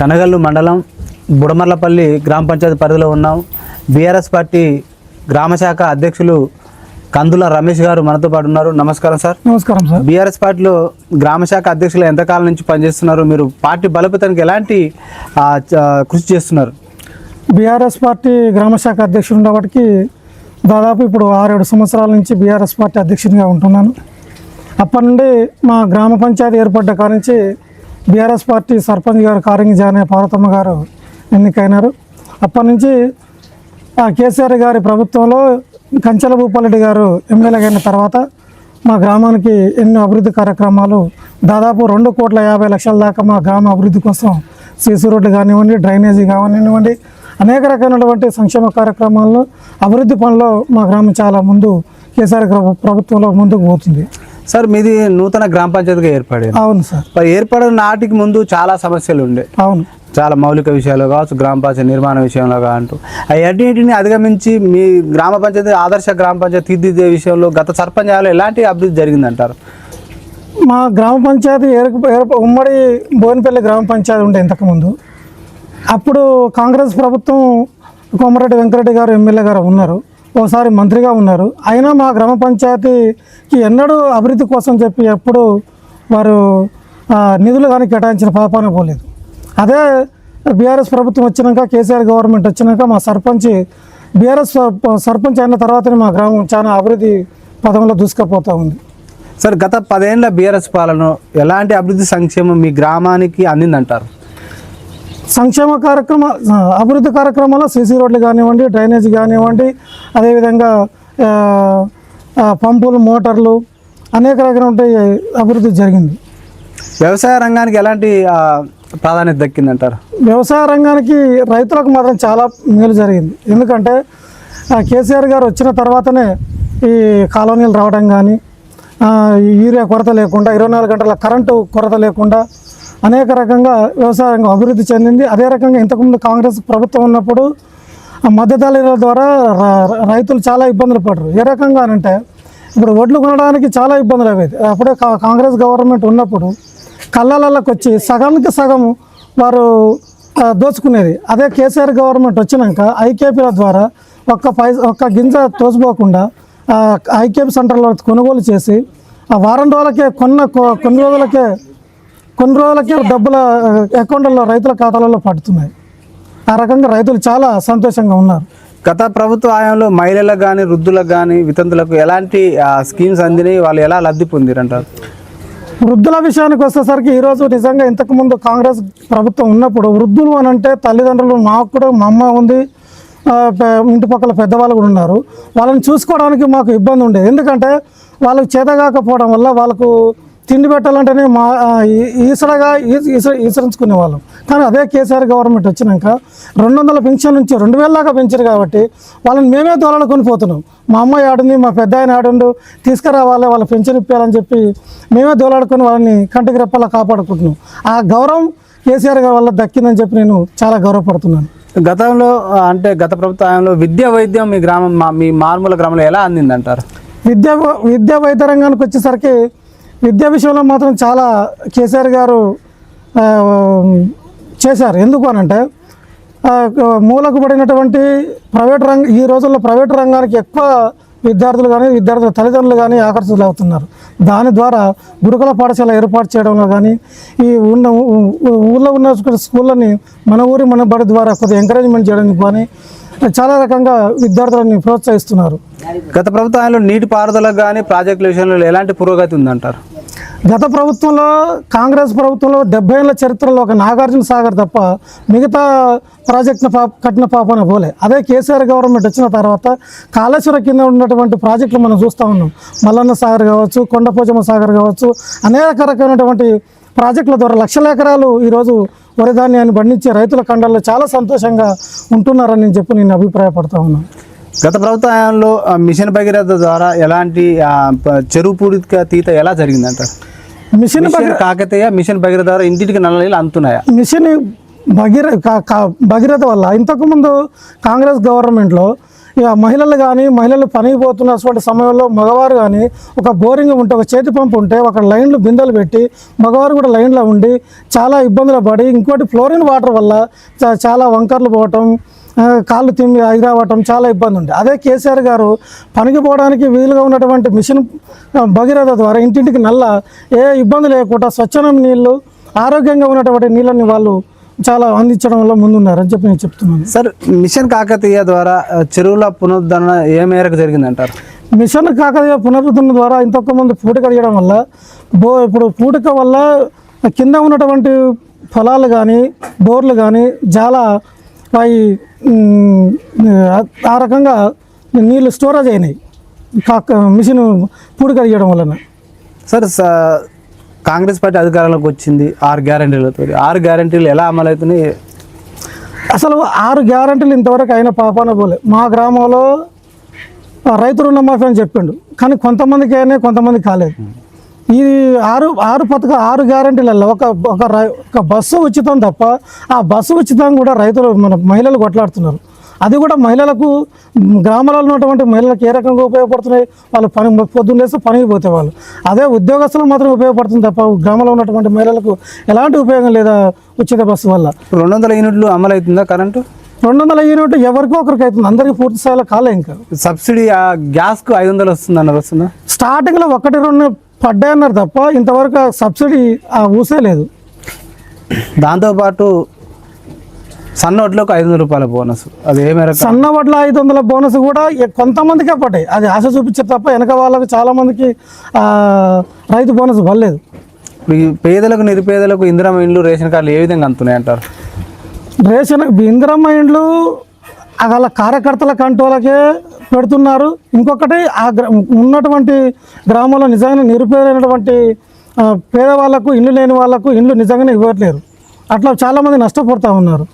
కనగల్లు మండలం బుడమర్లపల్లి గ్రామ పంచాయతీ పరిధిలో ఉన్నాం. బీఆర్ఎస్ పార్టీ గ్రామశాఖ అధ్యక్షులు కందుల రమేష్ గారు మనతో పాటు ఉన్నారు. నమస్కారం సార్. నమస్కారం సార్. బీఆర్ఎస్ పార్టీలో గ్రామశాఖ అధ్యక్షులు ఎంతకాలం నుంచి పనిచేస్తున్నారు? మీరు పార్టీ బలోపేతానికి ఎలాంటి కృషి చేస్తున్నారు? బీఆర్ఎస్ పార్టీ గ్రామశాఖ అధ్యక్షుడు ఉండబట్టి దాదాపు ఇప్పుడు ఆరేడు సంవత్సరాల నుంచి బీఆర్ఎస్ పార్టీ అధ్యక్షునిగా ఉంటున్నాను. అప్పటి నుండి మా గ్రామ పంచాయతీ ఏర్పడ్డ కాడ నుంచి బీఆర్ఎస్ పార్టీ సర్పంచ్ గారు కారింగి జానే పార్వతమ్మ గారు ఎన్నికైనారు. అప్పటి నుంచి ఆ కేసీఆర్ గారి ప్రభుత్వంలో కంచెల భూపాలరెడ్డి గారు ఎమ్మెల్యేగా అయిన తర్వాత మా గ్రామానికి ఎన్నో అభివృద్ధి కార్యక్రమాలు దాదాపు రెండు కోట్ల యాభై లక్షల దాకా మా గ్రామ అభివృద్ధి కోసం సీసీ రోడ్లు కానివ్వండి డ్రైనేజీ కానివ్వండి అనేక రకమైనటువంటి సంక్షేమ కార్యక్రమాల్లో అభివృద్ధి పనుల్లో మా గ్రామం చాలా ముందు కేసీఆర్ ప్రభుత్వంలో ముందుకు పోతుంది. సార్ మీది నూతన గ్రామ పంచాయతీగా ఏర్పడింది. అవును సార్. మరి ఏర్పడిన నాటికి ముందు చాలా సమస్యలు ఉండే. అవును. చాలా మౌలిక విషయాలు కావచ్చు గ్రామ పంచాయతీ నిర్మాణ విషయంలో కావచ్చు. అన్నింటిని అధిగమించి మీ గ్రామ పంచాయతీ ఆదర్శ గ్రామ పంచాయతీ తీర్చిదిద్దే విషయంలో గత సర్పంచాలు ఎలాంటి అభివృద్ధి జరిగిందంటారు? మా గ్రామ పంచాయతీ ఏర్ప ఏర్ప- ఉమ్మడి బోయినపల్లి గ్రామ పంచాయతీ ఉండే ఇంతకుముందు. అప్పుడు కాంగ్రెస్ ప్రభుత్వం కోమరెడ్డి వెంకరెడ్డి గారు ఎమ్మెల్యే గారు ఉన్నారు. ఓసారి మంత్రిగా ఉన్నారు. అయినా మా గ్రామ పంచాయతీకి ఎన్నడూ అభివృద్ధి కోసం చెప్పి ఎప్పుడు వారు నిధులు కానీ కేటాయించిన పాపాన పోలేదు. అదే బీఆర్ఎస్ ప్రభుత్వం వచ్చినాక కేసీఆర్ గవర్నమెంట్ వచ్చినాక మా సర్పంచ్ బీఆర్ఎస్ సర్పంచ్ అయిన తర్వాతనే మా గ్రామం చాలా అభివృద్ధి పదంలో దూసుకుపోతూ ఉంది. సార్ గత పదేళ్ళ బీఆర్ఎస్ పాలన ఎలాంటి అభివృద్ధి సంక్షేమం మీ గ్రామానికి అందిందంటారు? సంక్షేమ కార్యక్రమ అభివృద్ధి కార్యక్రమాల్లో సీసీ రోడ్లు కానివ్వండి డ్రైనేజ్ కానివ్వండి అదేవిధంగా పంపులు మోటార్లు అనేక రకాల అభివృద్ధి జరిగింది. వ్యవసాయ రంగానికి ఎలాంటి ప్రాధాన్యత దక్కిందంటారు? వ్యవసాయ రంగానికి రైతులకు మాత్రం చాలా మేలు జరిగింది. ఎందుకంటే కేసీఆర్ గారు వచ్చిన తర్వాతనే ఈ కాలనీలు రావడం కానీ యూరియా కొరత లేకుండా ఇరవై నాలుగు గంటల కరెంటు కొరత లేకుండా అనేక రకంగా వ్యవసాయ రంగం అభివృద్ధి చెందింది. అదే రకంగా ఇంతకుముందు కాంగ్రెస్ ప్రభుత్వం ఉన్నప్పుడు ఆ ద్వారా రైతులు చాలా ఇబ్బందులు పడరు ఏ రకంగా అంటే ఇప్పుడు వడ్లు కొనడానికి చాలా ఇబ్బందులు అయ్యేది అప్పుడే కా- కాంగ్రెస్ గవర్నమెంట్ ఉన్నప్పుడు కళ్ళలకి వచ్చి సగానికి సగం వారు దోచుకునేది. అదే కేసీఆర్ గవర్నమెంట్ వచ్చినాక ఐకేపీల ద్వారా ఒక్క పై ఒక్క గింజ తోసిపోకుండా ఐకేపీ సెంటర్లో కొనుగోలు చేసి ఆ వారం రోజులకే కొన్న కొ- కొన్ని రోజులకే కొన్ని రోజులకే డబ్బుల అకౌంట్లలో రైతుల ఖాతాలలో పడుతున్నాయి. ఆ రకంగా రైతులు చాలా సంతోషంగా ఉన్నారు. గత ప్రభుత్వ హయాంలో మహిళలకు కానీ వృద్ధులకు కానీ వితంతులకు ఎలాంటి స్కీమ్స్ అందినాయి? వాళ్ళు ఎలా లబ్ధి పొందిరంటారు? వృద్ధుల విషయానికి వచ్చేసరికి ఈరోజు నిజంగా ఇంతకుముందు కాంగ్రెస్ ప్రభుత్వం ఉన్నప్పుడు వృద్ధులు అని అంటే తల్లిదండ్రులు మాకు కూడా మా అమ్మ ఉంది ఇంటి పక్కల పెద్దవాళ్ళు కూడా ఉన్నారు. వాళ్ళని చూసుకోవడానికి మాకు ఇబ్బంది ఉండేది. ఎందుకంటే వాళ్ళకి చేత కాకపోవడం వల్ల వాళ్ళకు తిండి పెట్టాలంటేనే మా ఈసడగా ఈసరించుకునే వాళ్ళం కానీ అదే కేసీఆర్ గవర్నమెంట్ వచ్చినాక రెండు వందల పెన్షన్ నుంచి రెండు వేల దాకా పెంచారు కాబట్టి వాళ్ళని మేమే దోలాడుకొని పోతున్నాం. మా అమ్మాయి ఆడుంది మా పెద్ద ఆయన ఆడుండు తీసుకురావాలి వాళ్ళ పెన్షన్ ఇప్పించాలని చెప్పి మేమే దోలాడుకొని వాళ్ళని కంటికి రెప్పలా కాపాడుకుంటున్నాం. ఆ గౌరవం కేసీఆర్ గారి వల్ల దక్కిందని చెప్పి నేను చాలా గౌరవపడుతున్నాను. గతంలో అంటే గత ప్రభుత్వ హయాంలో విద్యా వైద్యం మీ గ్రామం మా మీ మారుమూల గ్రామంలో ఎలా అందిందంటారు? విద్యా విద్యా వైద్య రంగానికి వచ్చేసరికి విద్యా విషయంలో మాత్రం చాలా కేసీఆర్ గారు చేశారు. ఎందుకు అనంటే అంటే మూలకు పడినటువంటి ప్రైవేట్ రంగ ఈ రోజుల్లో ప్రైవేట్ రంగానికి ఎక్కువ విద్యార్థులు కానీ విద్యార్థుల తల్లిదండ్రులు కానీ ఆకర్షితులు అవుతున్నారు దాని ద్వారా గురుకుల పాఠశాల ఏర్పాటు చేయడంలో కానీ ఈ ఉన్న ఊళ్ళో ఉన్న స్కూళ్ళని మన ఊరి మన బడి ద్వారా కొద్దిగా ఎంకరేజ్మెంట్ చేయడానికి కానీ చాలా రకంగా విద్యార్థులని ప్రోత్సహిస్తున్నారు. గత ప్రభుత్వ హయాంలో నీటి పారుదలకు కానీ ప్రాజెక్టుల విషయంలో ఎలాంటి పురోగతి ఉందంటారు? గత ప్రభుత్వంలో కాంగ్రెస్ ప్రభుత్వంలో డెబ్బై ఏళ్ళ చరిత్రలో ఒక నాగార్జున సాగర్ తప్ప మిగతా ప్రాజెక్టును పా కట్టిన పాపన పోలే. అదే కేసీఆర్ గవర్నమెంట్ వచ్చిన తర్వాత కాళేశ్వరం కింద ఉన్నటువంటి ప్రాజెక్టులు మనం చూస్తూ ఉన్నాం. మల్లన్న సాగర్ కావచ్చు కొండపోచమ్మ సాగర్ కావచ్చు అనేక రకమైనటువంటి ప్రాజెక్టుల ద్వారా లక్షల ఎకరాలు ఈరోజు వరి ధాన్యాన్ని పండించే రైతుల ఖండాల్లో చాలా సంతోషంగా ఉంటున్నారని చెప్పి నేను అభిప్రాయపడతా ఉన్నాను గత ప్రభుత్వ హయాంలో ఆ, మిషన్ భగీరథ ద్వారా ఎలాంటి చెరువు పూరిక తీత ఎలా జరిగిందంటారు మిషన్ కాకతీయ మిషన్ భగీరథ ద్వారా ఇంటింటికి నల్ల నీళ్ళు అందుతున్నాయా మిషన్ భగీర భగీరథ వల్ల ఇంతకుముందు కాంగ్రెస్ గవర్నమెంట్లో ఇక మహిళలు కానీ మహిళలు పనికి పోతున్నటువంటి సమయంలో మగవారు కానీ ఒక బోరింగ్ ఉంటే ఒక చేతి పంపు ఉంటే ఒక లైన్లు బిందెలు పెట్టి మగవారు కూడా లైన్లో ఉండి చాలా ఇబ్బందులు పడి ఇంకోటి ఫ్లోరిన్ వాటర్ వల్ల చా- చాలా వంకర్లు పోవటం కాళ్ళు తిమ్మి ఎగిరావటం చాలా ఇబ్బంది ఉంది అదే కేసీఆర్ గారు పనికి పోవడానికి వీలుగా ఉన్నటువంటి మిషన్ భగీరథ ద్వారా ఇంటింటికి నల్ల ఏ ఇబ్బంది లేకుండా స్వచ్ఛమైన నీళ్ళు ఆరోగ్యంగా ఉన్నటువంటి నీళ్ళని వాళ్ళు చాలా అందించడంలో ముందున్నారని చెప్పి నేను చెప్తున్నాను. సార్ మిషన్ కాకతీయ ద్వారా చెరువుల పునరుద్ధరణ ఏ మేరకు జరిగిందంటారు? మిషన్ కాకతీయ పునరుద్ధరణ ద్వారా ఇంతొక్క మంది పూట కలిగడం వల్ల బో ఇప్పుడు పూటక వల్ల కింద ఉన్నటువంటి పొలాలు కానీ బోర్లు కానీ చాలా అవి ఆ రకంగా నీళ్ళు స్టోరేజ్ అయినాయి. కాక మిషన్ పూట కలిగడం వలన. సార్ స- కాంగ్రెస్ పార్టీ అధికారంలోకి వచ్చింది ఆరు గ్యారంటీలతో ఆరు గ్యారంటీలు ఎలా అమలవుతున్నాయి? అసలు ఆరు గ్యారంటీలు ఇంతవరకు అయిన పాపాన పోలే. మా గ్రామంలో ఆ, రైతు రుణమాఫీ అని చెప్పిండు. కానీ కొంతమందికి అయినా కొంతమంది కాలేదు. ఈ ఆరు ఆరు పథక ఆరు గ్యారంటీలలో ఒక ఒక రై- ఒక బస్సు ఉచితం తప్ప ఆ బస్సు ఉచితం కూడా రైతులు మన మహిళలు కొట్లాడుతున్నారు. అది కూడా మహిళలకు గ్రామాలలో ఉన్నటువంటి మహిళలకు ఏ రకంగా ఉపయోగపడుతున్నాయి? వాళ్ళు పని పొద్దున్న లేస్తే పనికి పోతే వాళ్ళు. అదే ఉద్యోగస్తులకు మాత్రం ఉపయోగపడుతుంది తప్ప గ్రామంలో ఉన్నటువంటి మహిళలకు ఎలాంటి ఉపయోగం లేదా ఉచిత బస్సు వల్ల? రెండు వందల యూనిట్లు అమలవుతుందా కరెంటు? రెండు వందల యూనిట్ ఎవరికో ఒకరికి అవుతుంది. అందరికీ పూర్తి స్థాయిలో కాలే ఇంకా. సబ్సిడీ ఆ గ్యాస్కు ఐదు వందలు వస్తుంది అన్నారు వస్తుందా స్టార్టింగ్లో ఒకటి రెండు పడ్డాయన్నారు తప్ప ఇంతవరకు సబ్సిడీ ఆ ఊసే లేదు. దాంతోపాటు సన్న వడ్లకు ఐదు వందల రూపాయల బోనస్. అది ఏ మేరకు? సన్న వడ్ల ఐదు వందల బోనస్ కూడా కొంతమందికే పడ్డాయి అది ఆశ చూపించారు తప్ప వెనక వాళ్ళకి చాలా మందికి ఆ, రైతు బోనస్ పడలేదు. ఇప్పుడు పేదలకు నిరుపేదలకు ఇందిరా ఇండ్లు రేషన్ కార్డులు ఏ విధంగా అందుతున్నాయి అంటారు? రేషన్ ఇందిరమ్మ ఇండ్లు వాళ్ళ కార్యకర్తల కంటోలకే పెడుతున్నారు. ఇంకొకటి ఆ గ్ర- ఉన్నటువంటి గ్రామంలో నిజంగా నిరుపేదైనటువంటి ఆ, పేదవాళ్ళకు ఇల్లు లేని వాళ్ళకు ఇల్లు నిజంగానే ఇవ్వట్లేరు అట్లా చాలామంది నష్టపోతూ ఉన్నారు.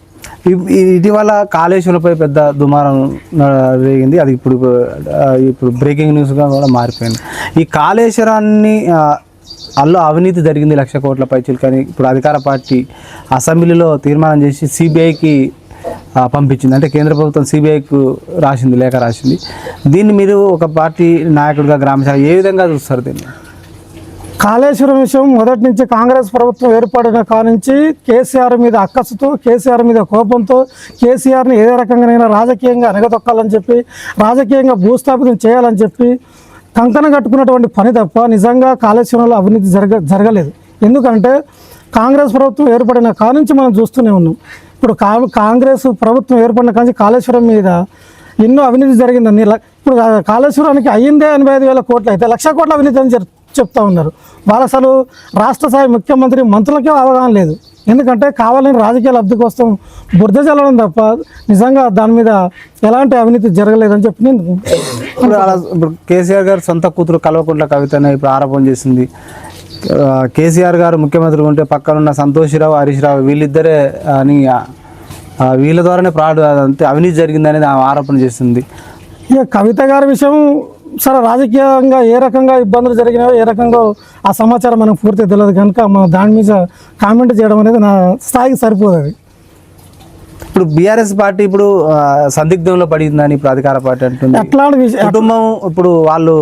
ఇటీవల కాళేశ్వరంపై పెద్ద దుమారం ఆ, జరిగింది అది ఇప్పుడు ఇప్పుడు బ్రేకింగ్ న్యూస్గా కూడా మారిపోయింది. ఈ కాళేశ్వరాన్ని అల్లో అవినీతి జరిగింది లక్ష కోట్ల పైచులు కానీ ఇప్పుడు అధికార పార్టీ అసెంబ్లీలో తీర్మానం చేసి సిబిఐకి పంపించింది. అంటే కేంద్ర ప్రభుత్వం సిబిఐకు రాసింది లేఖ రాసింది. దీన్ని మీరు ఒక పార్టీ నాయకుడిగా గ్రామశాఖ ఏ విధంగా చూస్తారు దీన్ని? కాళేశ్వరం విషయం మొదటి నుంచి కాంగ్రెస్ ప్రభుత్వం ఏర్పడిన కానుంచి కేసీఆర్ మీద అక్కసుతో కేసీఆర్ మీద కోపంతో కేసీఆర్ని ఏ రకంగానైనా రాజకీయంగా అనగతొక్కాలని చెప్పి రాజకీయంగా భూస్థాపితం చేయాలని చెప్పి కంకణ కట్టుకున్నటువంటి పని తప్ప నిజంగా కాళేశ్వరంలో అవినీతి జరగ జరగలేదు. ఎందుకంటే కాంగ్రెస్ ప్రభుత్వం ఏర్పడిన కానుంచి మనం చూస్తూనే ఉన్నాం. ఇప్పుడు కా కాంగ్రెస్ ప్రభుత్వం ఏర్పడిన కానుంచి కాళేశ్వరం మీద ఎన్నో అవినీతి జరిగిందని ఇప్పుడు కాళేశ్వరానికి అయ్యిందే ఎనభై ఐదు వేల కోట్లు అయితే లక్ష కోట్ల అవినీతి అని జరుగుతుంది చెప్తా ఉన్నారు. వాళ్ళు అసలు రాష్ట్ర స్థాయి ముఖ్యమంత్రి మంత్రులకే అవగాహన లేదు. ఎందుకంటే కావాలని రాజకీయ లబ్ధి కోసం బురద చల్లడం తప్ప నిజంగా దాని మీద ఎలాంటి అవినీతి జరగలేదని చెప్పి నేను ఇప్పుడు కేసీఆర్ గారు సొంత కూతురు కల్వకుంట్ల కవితను ఇప్పుడు ఆరోపణ చేసింది. కేసీఆర్ గారు ముఖ్యమంత్రి ఉంటే పక్కన ఉన్న సంతోషిరావు హరీష్ రావు వీళ్ళిద్దరే అని వీళ్ళ ద్వారానే అంతే అవినీతి జరిగింది అనేది ఆమె ఆరోపణ చేసింది. ఇక కవిత గారి విషయం సరే రాజకీయంగా ఏ రకంగా ఇబ్బందులు జరిగినాయో ఏ రకంగా ఆ సమాచారం మనకు పూర్తిగా తెలియదు కనుక మనం దాని మీద కామెంట్ చేయడం అనేది నా స్థాయికి సరిపోదు అది. ఇప్పుడు బీఆర్ఎస్ పార్టీ ఇప్పుడు సందిగ్ధంలో పడిందని ఇప్పుడు అధికార పార్టీ అంటుంది. అట్లాంటి కుటుంబం ఇప్పుడు వాళ్ళు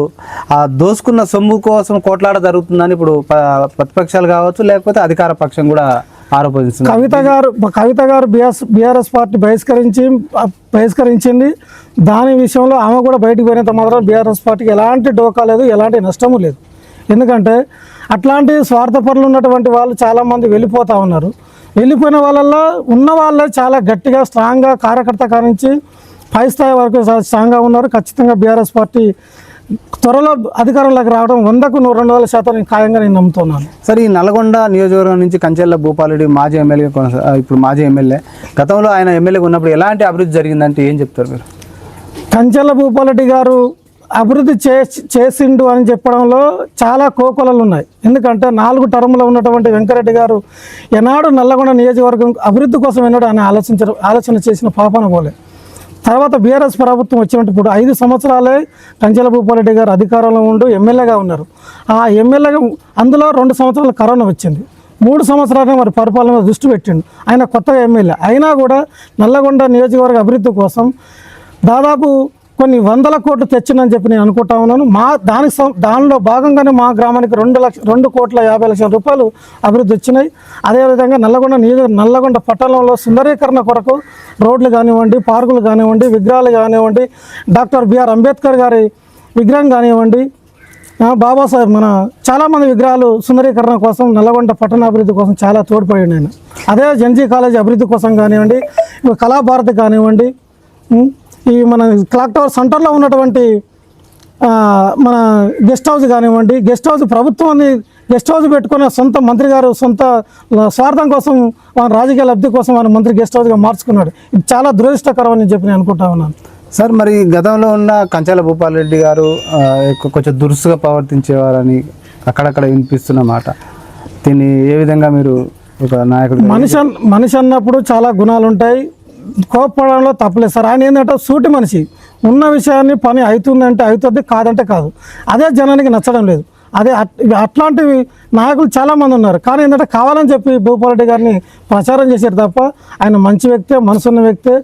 ఆ దోసుకున్న సొమ్ము కోసం కోట్లాడ జరుగుతుందని ఇప్పుడు ప్రతిపక్షాలు కావచ్చు లేకపోతే అధికార పక్షం కూడా ఆరోపిస్తుంది కవిత గారు కవిత గారు బిఆర్ఎస్ బీఆర్ఎస్ పార్టీ బహిష్కరించి బహిష్కరించింది. దాని విషయంలో ఆమె కూడా బయటకు పోయినంత మాత్రం బీఆర్ఎస్ పార్టీకి ఎలాంటి డోకా లేదు ఎలాంటి నష్టము లేదు. ఎందుకంటే అట్లాంటి స్వార్థపరులు ఉన్నటువంటి వాళ్ళు చాలామంది వెళ్ళిపోతూ ఉన్నారు. వెళ్ళిపోయిన వాళ్ళల్లో ఉన్న వాళ్ళే చాలా గట్టిగా స్ట్రాంగ్గా కార్యకర్త కానించి పై స్థాయి వరకు చాలా స్ట్రాంగ్గా ఉన్నారు. ఖచ్చితంగా బీఆర్ఎస్ పార్టీ త్వరలో అధికారంలోకి రావడం వందకు నూరు రెండు వందల శాతం నేను ఖాయంగా నేను నమ్ముతున్నాను. సరే ఈ నల్గొండ నియోజకవర్గం నుంచి కంచెల్ల భూపాలరెడ్డి మాజీ ఎమ్మెల్యే ఇప్పుడు మాజీ ఎమ్మెల్యే గతంలో ఆయన ఎమ్మెల్యేగా ఉన్నప్పుడు ఎలాంటి అభివృద్ధి జరిగిందంటే ఏం చెప్తారు మీరు? కంచెల భూపాలరెడ్డి గారు అభివృద్ధి చే చేసిండు అని చెప్పడంలో చాలా కోకొలలు ఉన్నాయి. ఎందుకంటే నాలుగు టర్ములో ఉన్నటువంటి వెంకరెడ్డి గారు ఎనాడు నల్లగొండ నియోజకవర్గం అభివృద్ధి కోసం ఎన్నడూ ఆయన ఆలోచించడం ఆలోచన చేసిన పాపన పోలే. తర్వాత బీఆర్ఎస్ ప్రభుత్వం వచ్చినప్పుడు ఐదు సంవత్సరాలే కంచెల భూపాలరెడ్డి గారు అధికారంలో ఉండు ఎమ్మెల్యేగా ఉన్నారు. ఆ ఎమ్మెల్యేగా అందులో రెండు సంవత్సరాలు కరోనా వచ్చింది. మూడు సంవత్సరాలు మరి పరిపాలన దృష్టి పెట్టిండు. ఆయన కొత్తగా ఎమ్మెల్యే. అయినా కూడా నల్లగొండ నియోజకవర్గ అభివృద్ధి కోసం దాదాపు కొన్ని వందల కోట్లు తెచ్చిందని చెప్పి నేను అనుకుంటా ఉన్నాను. మా దానికి సం- దానిలో భాగంగానే మా గ్రామానికి రెండు లక్ష రెండు కోట్ల యాభై లక్షల రూపాయలు అభివృద్ధి వచ్చినాయి. అదేవిధంగా నల్లగొండ నియోజక నల్లగొండ పట్టణంలో సుందరీకరణ కొరకు రోడ్లు కానివ్వండి పార్కులు కానివ్వండి విగ్రహాలు కానివ్వండి డాక్టర్ బిఆర్ అంబేద్కర్ గారి విగ్రహం కానివ్వండి బాబాసాహెబ్ మన చాలామంది విగ్రహాలు సుందరీకరణ కోసం నల్లగొండ పట్టణ అభివృద్ధి కోసం చాలా తోడ్పడి నేను అదే జన్జీ కాలేజ్ అభివృద్ధి కోసం కానివ్వండి ఇవి కళాభారతి కానివ్వండి ఈ మన క్లాక్ టవర్ సెంటర్లో ఉన్నటువంటి మన గెస్ట్ హౌస్ కానివ్వండి గెస్ట్ హౌస్ ప్రభుత్వాన్ని గెస్ట్ హౌస్ పెట్టుకున్న సొంత మంత్రి గారు సొంత స్వార్థం కోసం మన రాజకీయ లబ్ధి కోసం మన మంత్రి గెస్ట్ హౌస్గా మార్చుకున్నాడు. ఇది చాలా దురదృష్టకరం అని చెప్పి నేను అనుకుంటా ఉన్నాను. సార్ మరి గతంలో ఉన్న కంచాల భూపాల్ రెడ్డి గారు కొంచెం దురుసుగా ప్రవర్తించేవారని అక్కడక్కడ వినిపిస్తున్న మాట. దీన్ని ఏ విధంగా మీరు ఒక నాయకుడు మనిషి మనిషి అన్నప్పుడు చాలా గుణాలు ఉంటాయి కోపడంలో తప్పలేదు సార్. ఆయన ఏంటంటే సూటి మనిషి. ఉన్న విషయాన్ని పని అవుతుందంటే అవుతుంది కాదంటే కాదు. అదే జనానికి నచ్చడం లేదు. అదే అట్- ఇవి అట్లాంటివి నాయకులు చాలామంది ఉన్నారు. కానీ ఏంటంటే కావాలని చెప్పి భూపాలరెడ్డి గారిని ప్రచారం చేశారు తప్ప ఆయన మంచి వ్యక్తే మనసున్న వ్యక్తే.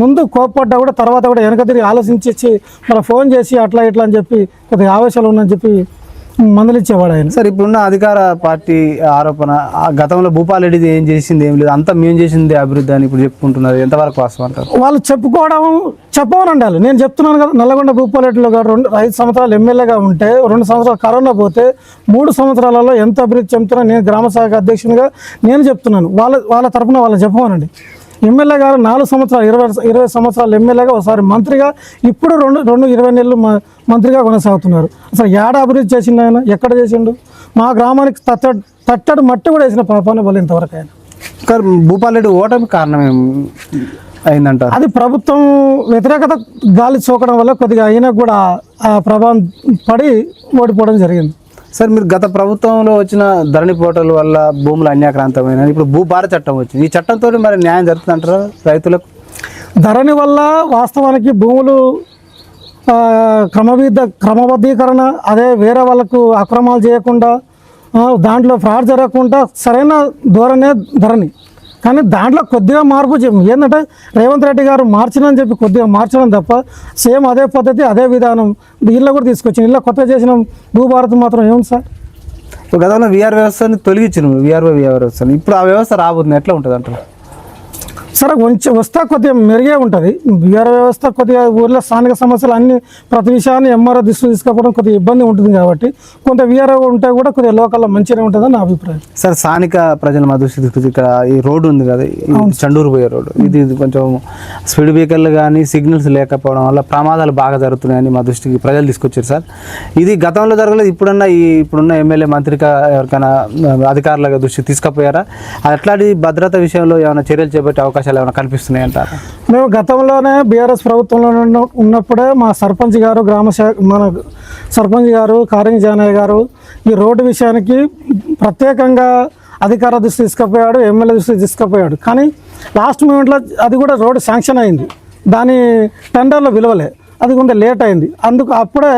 ముందు కోప్పడ్డా కూడా తర్వాత కూడా వెనక తిరిగి ఆలోచించి మళ్ళీ ఫోన్ చేసి అట్లా ఇట్లా అని చెప్పి కొద్దిగా ఆవేశాలు ఉందని చెప్పి మందలిచ్చేవాడు ఆయన సార్ ఇప్పుడున్న అధికార పార్టీ ఆరోపణ ఆ గతంలో భూపాల్ రెడ్డి ఏం చేసింది ఏం లేదు అంతా మేము చేసింది అభివృద్ధి అని ఇప్పుడు చెప్పుకుంటున్నారు. ఎంతవరకు వాస్తవం అంటారు? వాళ్ళు చెప్పుకోవడం చెప్పమని ఉండాలి. నేను చెప్తున్నాను కదా నల్లగొండ భూపాలరెడ్డిలో రెండు ఐదు సంవత్సరాలు ఎమ్మెల్యేగా ఉంటే రెండు సంవత్సరాలు కరోనా పోతే మూడు సంవత్సరాలలో ఎంత అభివృద్ధి చెందుతున్నా నేను గ్రామ శాఖ అధ్యక్షునిగా నేను చెప్తున్నాను. వాళ్ళ వాళ్ళ తరపున వాళ్ళు చెప్పమనండి. ఎమ్మెల్యే గారు నాలుగు సంవత్సరాలు ఇరవై ఇరవై సంవత్సరాలు ఎమ్మెల్యేగా ఒకసారి మంత్రిగా ఇప్పుడు రెండు రెండు ఇరవై నెలలు మంత్రిగా కొనసాగుతున్నారు. అసలు ఏడ అభివృద్ధి చేసిండు ఆయన? ఎక్కడ చేసిండు? మా గ్రామానికి తట్టడు తట్టడు మట్టి కూడా వేసిన పాపాన వాళ్ళు ఇంతవరకు ఆయన. భూపాల్ రెడ్డి ఓటమి కారణం ఏం అయిందంటారు? అది ప్రభుత్వం వ్యతిరేకత గాలి సోకడం వల్ల కొద్దిగా అయినా కూడా ఆ ప్రభావం పడి ఓడిపోవడం జరిగింది. సార్ మీరు గత ప్రభుత్వంలో వచ్చిన ధరణి పోటల వల్ల భూములు అన్యాక్రాంతమైన ఇప్పుడు భూభార చట్టం వచ్చింది. ఈ చట్టంతో మరి న్యాయం జరుగుతుందంటారా రైతులకు? ధరణి వల్ల వాస్తవానికి భూములు క్రమబద్ధ క్రమబద్ధీకరణ అదే వేరే వాళ్ళకు అక్రమాలు చేయకుండా దాంట్లో ఫ్రాడ్ జరగకుండా సరైన ధోరణే ధరణి. కానీ దాంట్లో కొద్దిగా మార్పు ఏంటంటే రేవంత్ రెడ్డి గారు మార్చినని చెప్పి కొద్దిగా మార్చడం తప్ప సేమ్ అదే పద్ధతి అదే విధానం ఇళ్ళ కూడా తీసుకొచ్చింది ఇలా కొత్త చేసిన భూభారత్ మాత్రం ఏముంది సార్? ఇప్పుడు గతంలో విఆర్ వ్యవస్థని తొలగించిన విఆర్ఓ విఆర్ వ్యవస్థని. ఇప్పుడు ఆ వ్యవస్థ రాబోతుంది. ఎట్లా ఉంటుంది అంటారు? సరే కొంచెం వస్తే కొద్దిగా మెరుగే ఉంటుంది. బీఆర్ వ్యవస్థ కొద్దిగా ఊర్లో స్థానిక సమస్యలు అన్ని ప్రతి విషయాన్ని ఎంఆర్ఓ దృష్టి తీసుకోవడం కొద్దిగా ఇబ్బంది ఉంటుంది కాబట్టి కొంత వీఆర్ఓ ఉంటే కూడా కొద్దిగా లోకల్లో మంచిగా ఉంటుందని నా అభిప్రాయం. సార్ స్థానిక ప్రజల మా దృష్టి ఇక్కడ ఈ రోడ్డు ఉంది కదా చండూరు పోయే రోడ్డు. ఇది కొంచెం స్పీడ్ బ్రేకర్లు కానీ సిగ్నల్స్ లేకపోవడం వల్ల ప్రమాదాలు బాగా జరుగుతున్నాయని మా దృష్టికి ప్రజలు తీసుకొచ్చారు సార్. ఇది గతంలో జరగలేదు ఇప్పుడున్న ఈ ఇప్పుడున్న ఎమ్మెల్యే మంత్రిగా ఎవరికైనా అధికారుల దృష్టికి తీసుకుపోయారా? అట్లాంటి భద్రత విషయంలో ఏమైనా చర్యలు చేపట్టే అవకాశాలు ఏమైనా కనిపిస్తున్నాయి అంటారు? మేము గతంలోనే బీఆర్ఎస్ ప్రభుత్వంలో ఉన్నప్పుడే మా సర్పంచ్ గారు గ్రామశాఖ మన సర్పంచ్ గారు కారింగ్ జానయ్య గారు ఈ రోడ్డు విషయానికి ప్రత్యేకంగా అధికార దృష్టి తీసుకుపోయాడు ఎమ్మెల్యే దృష్టి తీసుకుపోయాడు. కానీ లాస్ట్ మూమెంట్లో అది కూడా రోడ్డు శాంక్షన్ అయింది. దాని టెండర్లో విలువలే. అది కొంత లేట్ అయింది. అందుకు అప్పుడే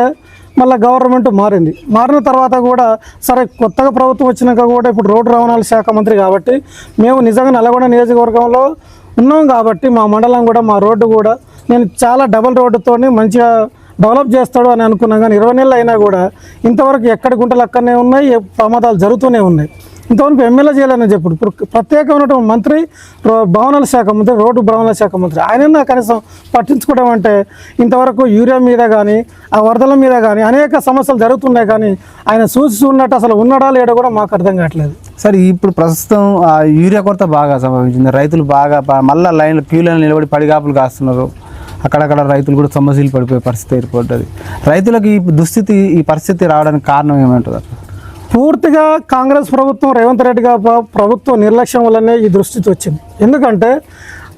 మళ్ళీ గవర్నమెంట్ మారింది. మారిన తర్వాత కూడా సరే కొత్తగా ప్రభుత్వం వచ్చినాక కూడా ఇప్పుడు రోడ్డు రవాణాల శాఖ మంత్రి కాబట్టి మేము నిజంగా నల్గొండ నియోజకవర్గంలో ఉన్నాం కాబట్టి మా మండలం కూడా మా రోడ్డు కూడా నేను చాలా డబల్ రోడ్డుతోనే మంచిగా డెవలప్ చేస్తాడు అని అనుకున్నాం కానీ ఇరవై నెలలు అయినా కూడా ఇంతవరకు ఎక్కడ గుంటలు అక్కడనే ఉన్నాయి ప్రమాదాలు జరుగుతూనే ఉన్నాయి. ఇంతవరకు ఎమ్మెల్యే చేయాలని చెప్పుడు ఇప్పుడు ప్రత్యేకమైనటువంటి మంత్రి భవనాల శాఖ మంత్రి రోడ్డు భవనాల శాఖ మంత్రి ఆయన కనీసం పట్టించుకోవడం అంటే ఇంతవరకు యూరియా మీద కానీ ఆ వరదల మీద కానీ అనేక సమస్యలు జరుగుతున్నాయి కానీ ఆయన చూసి ఉన్నట్టు అసలు ఉన్నాడా లేడో కూడా మాకు అర్థం కావట్లేదు. సరే ఇప్పుడు ప్రస్తుతం ఆ యూరియా కొరత బాగా సంభవించింది. రైతులు బాగా మళ్ళీ మళ్ళా లైన్ క్యూలను నిలబడి పడిగాపులు కాస్తున్నారు. అక్కడక్కడ రైతులు కూడా సమస్యలు పడిపోయే పరిస్థితి ఏర్పడ్డది. రైతులకు ఈ దుస్థితి ఈ పరిస్థితి రావడానికి కారణం ఏమంటుంది అసలు? పూర్తిగా కాంగ్రెస్ ప్రభుత్వం రేవంత్ రెడ్డి గారి ప్రభుత్వ నిర్లక్ష్యం వల్లనే ఈ దృష్టికి వచ్చింది. ఎందుకంటే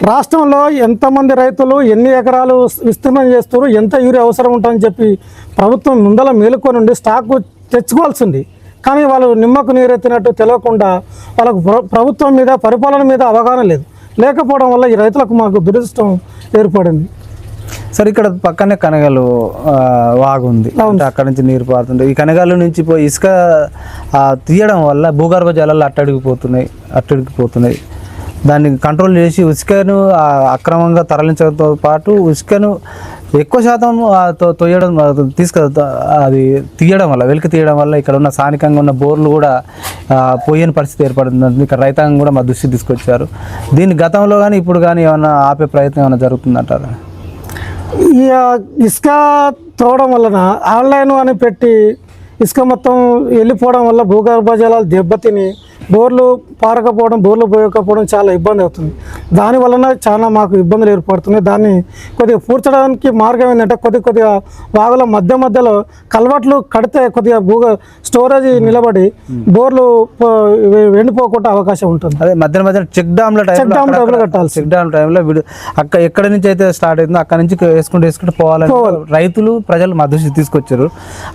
రాష్ట్రంలో ఎంతమంది రైతులు ఎన్ని ఎకరాలు విస్తీర్ణం చేస్తారు ఎంత యూరియా అవసరం ఉంటుందని చెప్పి ప్రభుత్వం ముందల మేలుకొని ఉండి స్టాక్ తెచ్చుకోవాల్సింది. కానీ వాళ్ళు నిమ్మకు నీరెత్తినట్టు తెలియకుండా వాళ్ళకు ప్రభుత్వం మీద పరిపాలన మీద అవగాహన లేదు. లేకపోవడం వల్ల ఈ రైతులకు మాకు దురదృష్టం ఏర్పడింది. సార్ ఇక్కడ పక్కనే కనగలు ఆ, వాగు ఉంది అంటే అక్కడ నుంచి నీరు పారుతుంది ఈ కనగాల నుంచి పోయి ఇసుక తీయడం వల్ల భూగర్భ జలాలు అట్టడిగిపోతున్నాయి అట్టడిగిపోతున్నాయి. దాన్ని కంట్రోల్ చేసి ఇసుకను ఆ, అక్రమంగా తరలించడంతో పాటు ఇసుకను ఎక్కువ శాతం తొయ్యడం తీసుక అది తీయడం వల్ల వెలికి తీయడం వల్ల ఇక్కడ ఉన్న స్థానికంగా ఉన్న బోర్లు కూడా పోయని పరిస్థితి ఏర్పడుతుంది ఇక్కడ రైతాంగం కూడా మా దృష్టి తీసుకొచ్చారు. దీన్ని గతంలో కానీ ఇప్పుడు కానీ ఏమైనా ఆపే ప్రయత్నం ఏమైనా జరుగుతుందంటారా? ఇసుక తోవడం వలన ఆన్లైన్ అని పెట్టి ఇసుక మొత్తం వెళ్ళిపోవడం వల్ల భూగర్భ జలాలు దెబ్బతిని బోర్లు పారకపోవడం బోర్లు పోయకపోవడం చాలా ఇబ్బంది అవుతుంది. దాని వలన చాలా మాకు ఇబ్బందులు ఏర్పడుతున్నాయి. దాన్ని కొద్దిగా పూడ్చడానికి మార్గం ఏంటంటే కొద్ది కొద్దిగా వాగుల మధ్య మధ్యలో కలవట్లు కడితే కొద్దిగా భూగ స్టోరేజ్ నిలబడి బోర్లు ఎండిపోకుండా అవకాశం ఉంటుంది. అదే మధ్య మధ్య చెక్ డ్యామ్ల చెక్ డ్యామ్ టైంలో కట్టాల్సి చెక్ డ్యామ్ టైంలో వీడు అక్కడ ఎక్కడి నుంచి అయితే స్టార్ట్ అయిందో అక్కడ నుంచి వేసుకుంటూ వేసుకుంటూ పోవాలని రైతులు ప్రజలు మా దృష్టికి తీసుకొచ్చారు.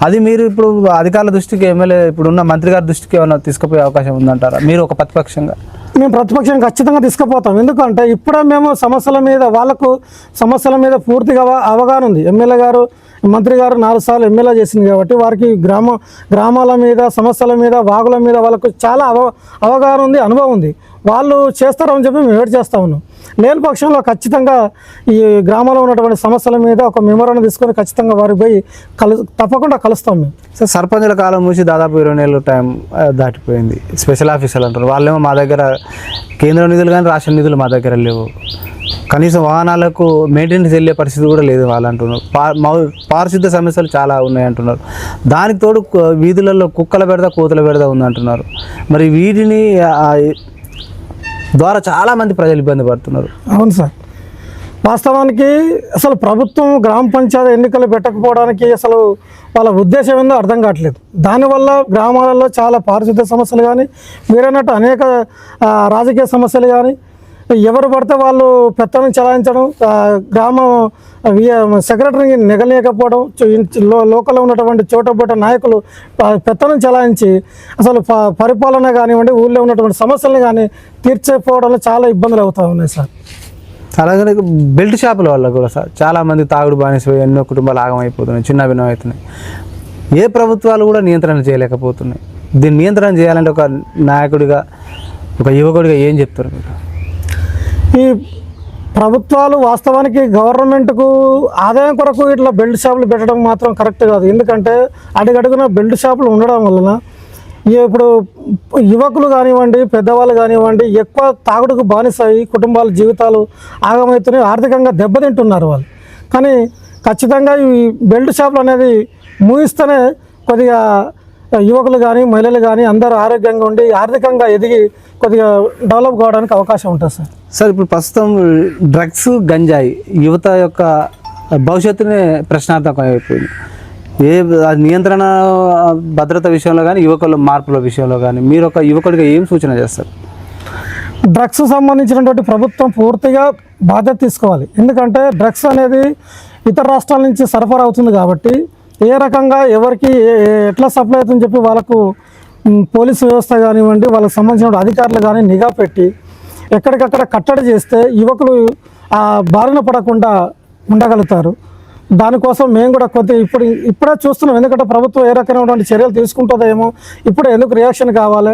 అది మీరు ఇప్పుడు అధికారుల దృష్టికి ఎమ్మెల్యే ఇప్పుడు ఉన్న మంత్రి గారి దృష్టికి ఏమైనా తీసుకుపోయే అవకాశం ఉందంటారా మీరు ఒక ప్రతిపక్షంగా? మేము ప్రతిపక్షం ఖచ్చితంగా తీసుకుపోతాం. ఎందుకంటే ఇప్పుడే మేము సమస్యల మీద వాళ్ళకు సమస్యల మీద పూర్తిగా అవ- అవగాహన ఉంది. ఎమ్మెల్యే గారు మంత్రి గారు నాలుగు సార్లు ఎమ్మెల్యే చేసింది కాబట్టి వారికి గ్రామ గ్రామాల మీద సమస్యల మీద వాగుల మీద వాళ్ళకు చాలా అవ అవగాహన ఉంది అనుభవం ఉంది. వాళ్ళు చేస్తారని చెప్పి మేము వెయిట్ చేస్తా ఉన్నాం. లేని పక్షంలో ఖచ్చితంగా ఈ గ్రామంలో ఉన్నటువంటి సమస్యల మీద ఒక మెమోరాన్ని తీసుకొని ఖచ్చితంగా వారికి పోయి కలు తప్పకుండా కలుస్తాం మేము. సార్ సర్పంచుల కాలం మూసి దాదాపు ఇరవై నెలలు టైం దాటిపోయింది. స్పెషల్ ఆఫీసర్లు అంటారు. వాళ్ళేమో మా దగ్గర కేంద్ర నిధులు కానీ రాష్ట్ర నిధులు మా దగ్గర లేవు. కనీసం వాహనాలకు మెయింటెనెన్స్ వెళ్ళే పరిస్థితి కూడా లేదు వాళ్ళు అంటున్నారు. పా పారిశుద్ధ సమస్యలు చాలా ఉన్నాయి అంటున్నారు. దానికి తోడు కు- వీధులలో కుక్కల బెడద కోతుల బెడద ఉంది అంటున్నారు మరి వీటిని ద్వారా చాలామంది ప్రజలు ఇబ్బంది పడుతున్నారు. అవును సార్. వాస్తవానికి అసలు ప్రభుత్వం గ్రామ పంచాయతీ ఎన్నికలు పెట్టకపోవడానికి అసలు వాళ్ళ ఉద్దేశం ఏందో అర్థం కావట్లేదు. దానివల్ల గ్రామాలలో చాలా పారిశుద్ధ్య సమస్యలు కానీ మీరన్నట్టు అనేక రాజకీయ సమస్యలు కానీ ఎవరు పడితే వాళ్ళు పెత్తనం చలాయించడం గ్రామం సెక్రటరీని నిగలేకపోవడం చు- లోకల్లో ఉన్నటువంటి చోటబోట నాయకులు పెత్తనం చలాయించి అసలు ప- పరిపాలన కానివ్వండి ఊళ్ళో ఉన్నటువంటి సమస్యలను కానీ తీర్చకపోవడంలో చాలా ఇబ్బందులు అవుతూ ఉన్నాయి సార్. అలాగే బెల్ట్ షాపుల వల్ల కూడా సార్ చాలా మంది తాగుడు బానిసపోయి ఎన్నో కుటుంబాలు ఆగమైపోతున్నాయి చిన్న భిన్నం అవుతున్నాయి. ఏ ప్రభుత్వాలు కూడా నియంత్రణ చేయలేకపోతున్నాయి. దీన్ని నియంత్రణ చేయాలంటే ఒక నాయకుడిగా ఒక యువకుడిగా ఏం చెప్తారు మీరు? ఈ ప్రభుత్వాలు వాస్తవానికి గవర్నమెంట్కు ఆదాయం కొరకు ఇట్లా బెల్ట్ షాపులు పెట్టడం మాత్రం కరెక్ట్ కాదు. ఎందుకంటే అడుగడుగున బెల్ట్ షాపులు ఉండడం వలన ఇప్పుడు యువకులు కానివ్వండి పెద్దవాళ్ళు కానివ్వండి ఎక్కువ తాగుడుకు బానిసాయి కుటుంబాల జీవితాలు ఆగమవుతున్నాయి ఆర్థికంగా దెబ్బతింటున్నారు వాళ్ళు. కానీ ఖచ్చితంగా ఈ బెల్ట్ షాపులు అనేది మూయిస్తేనే కొద్దిగా యువకులు కానీ మహిళలు కానీ అందరూ ఆరోగ్యంగా ఉండి ఆర్థికంగా ఎదిగి కొద్దిగా డెవలప్ కావడానికి అవకాశం ఉంటుంది సార్. సార్ ఇప్పుడు ప్రస్తుతం డ్రగ్స్ గంజాయి యువత యొక్క భవిష్యత్తునే ప్రశ్నార్థకం అయిపోయింది. ఏ నియంత్రణ భద్రత విషయంలో కానీ యువకుల మార్పుల విషయంలో కానీ మీరు ఒక యువకుడిగా ఏం సూచన చేస్తారు? డ్రగ్స్ సంబంధించినటువంటి ప్రభుత్వం పూర్తిగా బాధ్యత తీసుకోవాలి. ఎందుకంటే డ్రగ్స్ అనేది ఇతర రాష్ట్రాల నుంచి సరఫరా అవుతుంది కాబట్టి ఏ రకంగా ఎవరికి ఎట్లా సప్లై అవుతుందని చెప్పి వాళ్ళకు పోలీసు వ్యవస్థ కానివ్వండి వాళ్ళకి సంబంధించిన అధికారులు కానీ నిఘా పెట్టి ఎక్కడికక్కడ కట్టడి చేస్తే యువకులు ఆ బారిన పడకుండా ఉండగలుగుతారు. దానికోసం మేము కూడా కొద్ది ఇప్పుడు ఇప్పుడే చూస్తున్నాం. ఎందుకంటే ప్రభుత్వం ఏ రకమైనటువంటి చర్యలు తీసుకుంటుందేమో ఇప్పుడు ఎందుకు రియాక్షన్ కావాలి?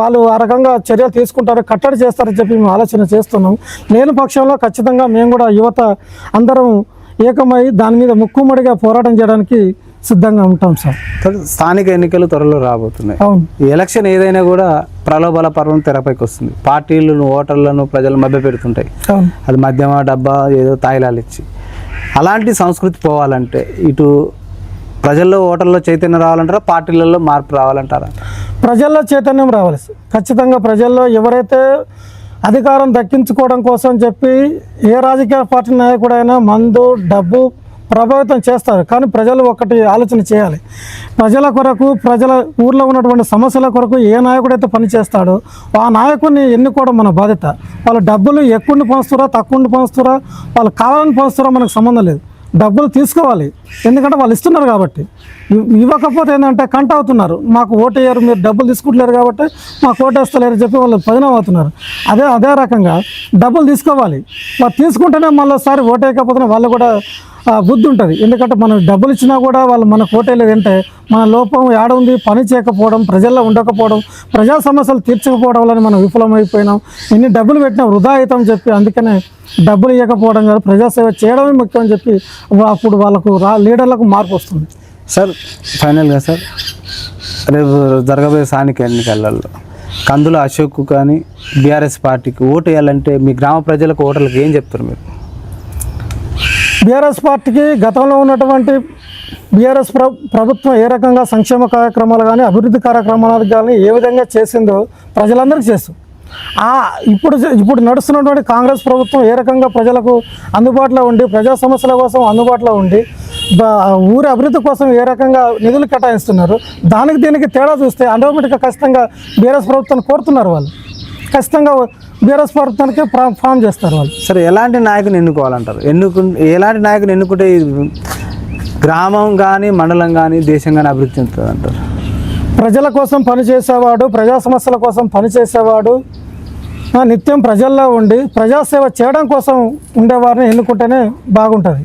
వాళ్ళు ఆ రకంగా చర్యలు తీసుకుంటారు కట్టడి చేస్తారని చెప్పి మేము ఆలోచన చేస్తున్నాం. లేని పక్షంలో ఖచ్చితంగా మేము కూడా యువత అందరం ఏకమై దాని మీద ముక్కుమడిగా పోరాటం చేయడానికి సిద్ధంగా ఉంటాం సార్. స్థానిక ఎన్నికలు త్వరలో రాబోతున్నాయి. అవును. ఈ ఎలక్షన్ ఏదైనా కూడా ప్రలోభాల పర్వం తెరపైకి వస్తుంది. పార్టీలను ఓటర్లను ప్రజలు మభ్య పెడుతుంటాయి. అది మధ్యమ డబ్బా ఏదో తాయిలాలు ఇచ్చి. అలాంటి సంస్కృతి పోవాలంటే ఇటు ప్రజల్లో ఓటర్లో చైతన్యం రావాలంటారా? పార్టీలలో మార్పు రావాలంటారా? ప్రజల్లో చైతన్యం రావాలి సార్. ఖచ్చితంగా ప్రజల్లో ఎవరైతే అధికారం దక్కించుకోవడం కోసం చెప్పి ఏ రాజకీయ పార్టీ నాయకుడైనా మందు డబ్బు ప్రభావితం చేస్తారు. కానీ ప్రజలు ఒకటి ఆలోచన చేయాలి. ప్రజల కొరకు ప్రజల ఊర్లో ఉన్నటువంటి సమస్యల కొరకు ఏ నాయకుడైతే పనిచేస్తాడో ఆ నాయకుడిని ఎన్నుకోవడం మన బాధ్యత. వాళ్ళ డబ్బులు ఎక్కువ పంచుతురా తక్కువ పంచుతురా వాళ్ళు కావాలని పంచుతురా మనకు సంబంధం లేదు. డబ్బులు తీసుకోవాలి. ఎందుకంటే వాళ్ళు ఇస్తున్నారు కాబట్టి. ఇవ్వకపోతే ఏంటంటే కంట అవుతున్నారు. మాకు ఓటు వేయరు మీరు డబ్బులు తీసుకుంటలేరు కాబట్టి మాకు ఓటు వేస్తలేరు చెప్పి వాళ్ళు పదినం అవుతున్నారు. అదే అదే రకంగా డబ్బులు తీసుకోవాలి. వాళ్ళు తీసుకుంటేనే మళ్ళీ ఒకసారి ఓటు వేయకపోతే వాళ్ళు కూడా బుద్ధి ఉంటుంది. ఎందుకంటే మనం డబ్బులు ఇచ్చినా కూడా వాళ్ళు మనకు ఓటేయలేదంటే మన లోపం ఏడ ఉంది? పని చేయకపోవడం ప్రజల్లో ఉండకపోవడం ప్రజా సమస్యలు తీర్చకపోవడం వల్ల మనం విఫలమైపోయినాం. ఎన్ని డబ్బులు పెట్టినా వృధా అవుతాం చెప్పి అందుకనే డబ్బులు ఇవ్వకపోవడం కాదు ప్రజాసేవ చేయడమే ముఖ్యం అని చెప్పి అప్పుడు వాళ్ళకు రా లీడర్లకు మార్పు వస్తుంది. సార్ ఫైనల్గా సార్ రేపు జరగబోయే స్థానిక ఎన్నికలలో కందుల అశోక్ కానీ బీఆర్ఎస్ పార్టీకి ఓటు వేయాలంటే మీ గ్రామ ప్రజలకు ఓటర్లకు ఏం చెప్తారు మీరు? బీఆర్ఎస్ పార్టీకి గతంలో ఉన్నటువంటి బీఆర్ఎస్ ప్ర ప్రభుత్వం ఏ రకంగా సంక్షేమ కార్యక్రమాలు కానీ అభివృద్ధి కార్యక్రమాలు కానీ ఏ విధంగా చేసిందో ప్రజలందరికీ చేస్తుంది ఆ ఇప్పుడు ఇప్పుడు నడుస్తున్నటువంటి కాంగ్రెస్ ప్రభుత్వం ఏ రకంగా ప్రజలకు అందుబాటులో ఉండి ప్రజా సమస్యల కోసం అందుబాటులో ఉండి ఊరి అభివృద్ధి కోసం ఏ రకంగా నిధులు కేటాయిస్తున్నారు? దానికి దీనికి తేడా చూస్తే ఆటోమేటిక్గా ఖచ్చితంగా బీఆర్ఎస్ ప్రభుత్వాన్ని కోరుతున్నారు వాళ్ళు. ఖచ్చితంగా బీఆర్ఎస్ ప్రభుత్వానికి ఫామ్ చేస్తారు వాళ్ళు. సరే ఎలాంటి నాయకుని ఎన్నుకోవాలంటారు? ఎన్నుకు ఎలాంటి నాయకుని ఎన్నుకుంటే గ్రామం కానీ మండలం కానీ దేశం కానీ అభివృద్ధి చెందుతుంది అంటారు ప్రజల కోసం పనిచేసేవాడు ప్రజా సమస్యల కోసం పనిచేసేవాడు నిత్యం ప్రజల్లో ఉండి ప్రజాసేవ చేయడం కోసం ఉండేవారిని ఎన్నుకుంటేనే బాగుంటుంది.